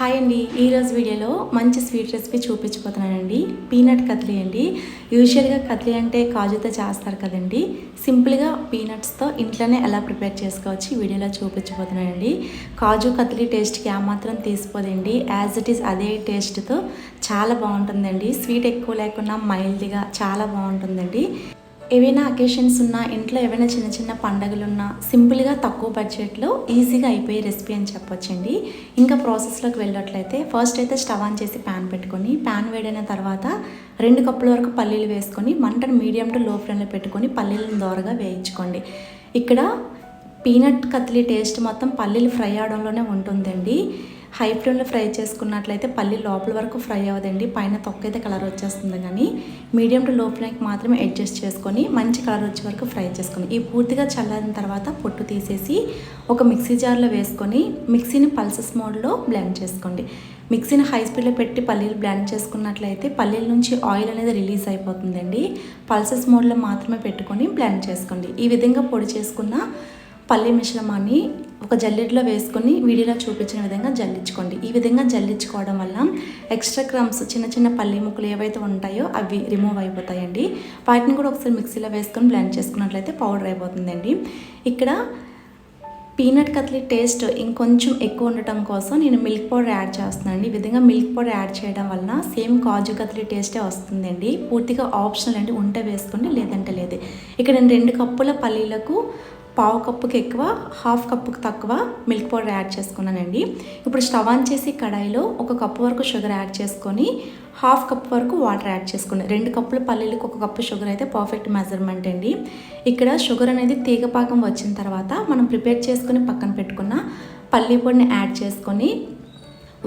Hi అండి. ఈరోజు వీడియోలో మంచి స్వీట్ రెసిపీ చూపించిపోతున్నానండి పీనట్ కత్లీ అండి. యూజువల్గా కత్లీ అంటే కాజుతో చేస్తారు కదండి. సింపుల్గా పీనట్స్తో ఇంట్లోనే ఎలా ప్రిపేర్ చేసుకోవచ్చు ఈ వీడియోలో చూపించిపోతున్నానండి కాజు కత్లీ టేస్ట్కి ఏమాత్రం తీసిపోదండి యాజ్ ఇట్ ఈస్ అదే టేస్ట్తో చాలా బాగుంటుందండి. స్వీట్ ఎక్కువ లేకుండా మైల్డ్గా చాలా బాగుంటుందండి. ఏవైనా అకేషన్స్ ఉన్నా ఇంట్లో ఏవైనా చిన్న చిన్న పండగలు ఉన్నా సింపుల్గా తక్కువ బడ్జెట్లో ఈజీగా అయిపోయే రెసిపీ అని చెప్పొచ్చండి. ఇంకా ప్రాసెస్లోకి వెళ్ళినట్లయితే ఫస్ట్ అయితే స్టవ్ ఆన్ చేసి ప్యాన్ పెట్టుకొని ప్యాన్ వేడైన తర్వాత రెండు కప్పుల వరకు పల్లీలు వేసుకొని మంటను మీడియం టు లో ఫ్లేమ్లో పెట్టుకొని పల్లీలను దోరగా వేయించుకోండి. ఇక్కడ పీనట్ కత్లీ టేస్ట్ మొత్తం పల్లీలు ఫ్రై అవడంలోనే ఉంటుందండి. హై ఫ్లేమ్లో ఫ్రై చేసుకున్నట్లయితే పల్లి లోపల వరకు ఫ్రై అవ్వదండి. పైన తొక్క అయితే కలర్ వచ్చేస్తుంది కానీ మీడియం టు లో ఫ్లేమ్కి మాత్రమే అడ్జస్ట్ చేసుకొని మంచి కలర్ వచ్చే వరకు ఫ్రై చేసుకొని ఈ పూర్తిగా చల్లారిన తర్వాత పొట్టు తీసేసి ఒక మిక్సీ జార్లో వేసుకొని మిక్సీని పల్సెస్ మోడ్లో బ్లెండ్ చేసుకోండి. మిక్సీని హై స్పీడ్లో పెట్టి పల్లీలు బ్లెండ్ చేసుకున్నట్లయితే పల్లీల నుంచి ఆయిల్ అనేది రిలీజ్ అయిపోతుందండి. పల్సెస్ మోడ్లో మాత్రమే పెట్టుకొని బ్లెండ్ చేసుకోండి. ఈ విధంగా పొడి చేసుకున్న పల్లి మిశ్రమాన్ని ఒక జల్లెడలో వేసుకొని వీడియోలో చూపించిన విధంగా జల్లించుకోండి. ఈ విధంగా జల్లించుకోవడం వల్ల ఎక్స్ట్రా క్రమ్స్ చిన్న చిన్న పల్లి ముక్కలు ఏవైతే ఉంటాయో అవి రిమూవ్ అయిపోతాయండి. వాటిని కూడా ఒకసారి మిక్సీలో వేసుకొని బ్లెండ్ చేసుకున్నట్లయితే పౌడర్ అయిపోతుందండి. ఇక్కడ పీనట్ కత్లీ టేస్ట్ ఇంకొంచెం ఎక్కువ ఉండటం కోసం నేను మిల్క్ పౌడర్ యాడ్ చేస్తున్నాను ఈ విధంగా మిల్క్ పౌడర్ యాడ్ చేయడం వలన సేమ్ కాజు కత్లీ టేస్టే వస్తుందండి. పూర్తిగా ఆప్షనల్ అండి ఉంటే వేసుకోండి లేదంటే లేదు. ఇక్కడ నేను రెండు కప్పుల పల్లీలకు పావు కప్పుకి ఎక్కువ హాఫ్ కప్పుకి తక్కువ మిల్క్ పౌడర్ యాడ్ చేసుకున్నానండి. ఇప్పుడు స్టవ్ ఆన్ చేసి కడాయిలో ఒక కప్పు వరకు షుగర్ యాడ్ చేసుకొని హాఫ్ కప్ వరకు వాటర్ యాడ్ చేసుకోండి. రెండు కప్పుల పల్లీలకు ఒక కప్పు షుగర్ అయితే పర్ఫెక్ట్ మెజర్మెంట్ అండి. ఇక్కడ షుగర్ అనేది తీగపాకం వచ్చిన తర్వాత మనం ప్రిపేర్ చేసుకుని పక్కన పెట్టుకున్న పల్లీ పొడిని యాడ్ చేసుకొని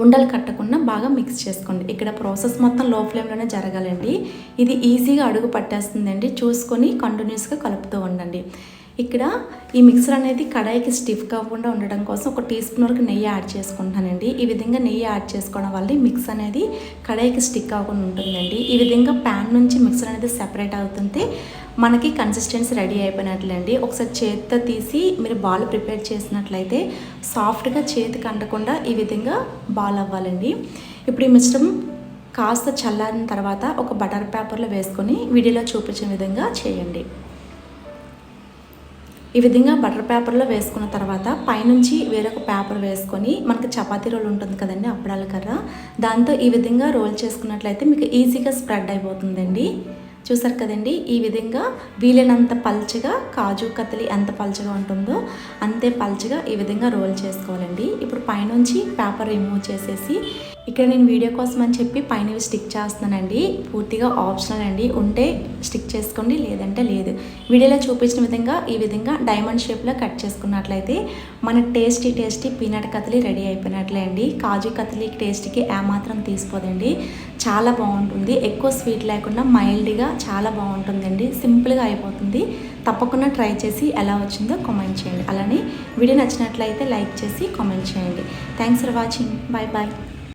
ఉండలు కట్టకుండా బాగా మిక్స్ చేసుకోండి. ఇక్కడ ప్రాసెస్ మొత్తం లో ఫ్లేమ్లోనే జరగాలండి. ఇది ఈజీగా అడుగు పట్టేస్తుందండి. చూసుకొని కంటిన్యూస్గా కలుపుతూ ఉండండి. ఇక్కడ ఈ మిక్సర్ అనేది కడాయికి స్టిఫ్ కాకుండా ఉండడం కోసం ఒక టీ స్పూన్ వరకు నెయ్యి యాడ్ చేసుకుంటానండి ఈ విధంగా నెయ్యి యాడ్ చేసుకోవడం వల్ల మిక్స్ అనేది కడాయికి స్టిక్ అవ్వకుండా ఉంటుందండి. ఈ విధంగా ప్యాన్ నుంచి మిక్సర్ అనేది సెపరేట్ అవుతుంటే మనకి కన్సిస్టెన్సీ రెడీ అయిపోయినట్లండి. ఒకసారి చేతితో తీసి మీరు బాల్ ప్రిపేర్ చేసినట్లయితే సాఫ్ట్గా చేతికి అంటకుండా ఈ విధంగా బాల్ అవ్వాలండి. ఇప్పుడు ఈ మిశ్రమం కాస్త చల్లారిన తర్వాత ఒక బటర్ పేపర్లో వేసుకొని వీడియోలో చూపించిన విధంగా చేయండి. ఈ విధంగా బటర్ పేపర్లో వేసుకున్న తర్వాత పైనుంచి వేరొక పేపర్ వేసుకొని మనకి చపాతీ రోల్ ఉంటుంది కదండి అప్పడాల కర్ర. దాంతో ఈ విధంగా రోల్ చేసుకున్నట్లయితే మీకు ఈజీగా స్ప్రెడ్ అయిపోతుందండి. చూసారు కదండి ఈ విధంగా వీలైనంత పల్చగా కాజు కత్తలి ఎంత పల్చగా ఉంటుందో అంతే పల్చగా ఈ విధంగా రోల్ చేసుకోవాలండి. ఇప్పుడు పైనుంచి పేపర్ రిమూవ్ చేసేసి ఇక్కడ నేను వీడియో కోసం అని చెప్పి పైన స్టిక్ చేస్తున్నానండి. పూర్తిగా ఆప్షనల్ అండి. ఉంటే స్టిక్ చేసుకోండి లేదంటే లేదు. వీడియోలో చూపించిన విధంగా ఈ విధంగా డైమండ్ షేప్లో కట్ చేసుకున్నట్లయితే మన tasty tasty peanut katli ready అయిపోయినట్లే అండి. కాజు కతలి టేస్ట్కి ఏమాత్రం తీసుకోదండి చాలా బాగుంటుంది. ఎక్కువ స్వీట్ లేకుండా మైల్డ్గా చాలా బాగుంటుందండి. సింపుల్గా అయిపోతుంది. తప్పకుండా ట్రై చేసి ఎలా వచ్చిందో కామెంట్ చేయండి. అలానే వీడియో నచ్చినట్లయితే లైక్ చేసి కామెంట్ చేయండి. Thanks for watching. Bye bye